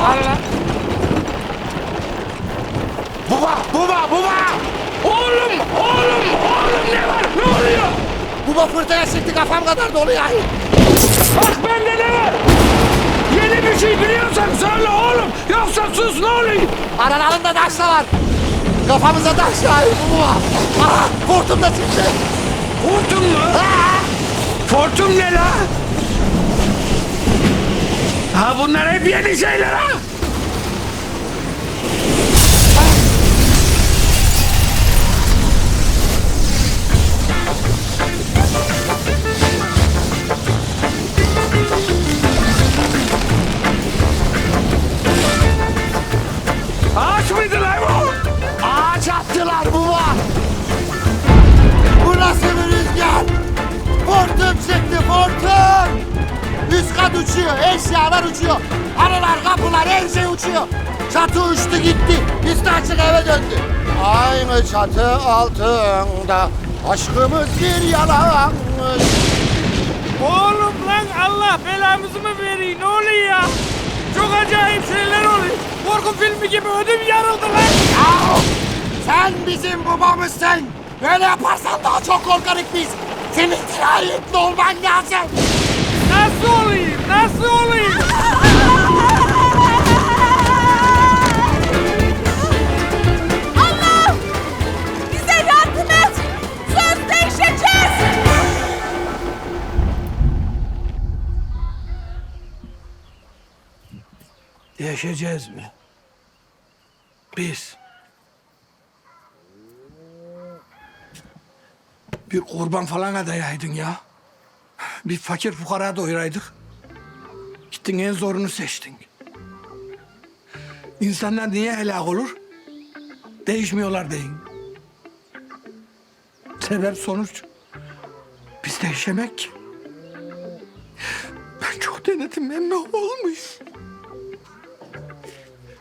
Al lan. Baba, baba, baba! Oğlum, oğlum, oğlum ne var? Ne oluyor? Baba fırtına çıktı kafam kadar dolu ya. Bak bende ne var? Yeni bir şey biliyorsan söyle oğlum. Yoksa sus ne oluyor? Aralarında taş da var. Kafamıza taş yağıyor baba. Aha, hortum da çıktı. Hortum mu? Ha! Hortum ne la? Ha bunlar hep yeni şeyler ha. Ağaç mıydı Üst kat uçuyor, eşyalar uçuyor. Arılar, kapılar, her şey uçuyor. Çatı uçtu gitti. Üstü açık eve döndü. Aynı çatı altında aşkımız bir yalanmış. Oğlum lan Allah belamızı mı veriyor ne oluyor ya? Çok acayip şeyler oluyor. Korku filmi gibi ödüm yarıldı lan. Yahu! Sen bizim babamızsın. Böyle yaparsan daha çok korkarız biz. Senin dirayetli olman lazım. Nasıl olayım? Allah! Bize yardım et! Söz değişeceğiz! Yaşayacağız mı? Biz. Bir kurban falan adayaydın ya. Bir fakir fukara doyuraydık. Gittin en zorunu seçtin. İnsanlar niye helak olur? Değişmiyorlar deyin. Sebep sonuç. Biz değişemek. Ben çok denedim ne olmuş.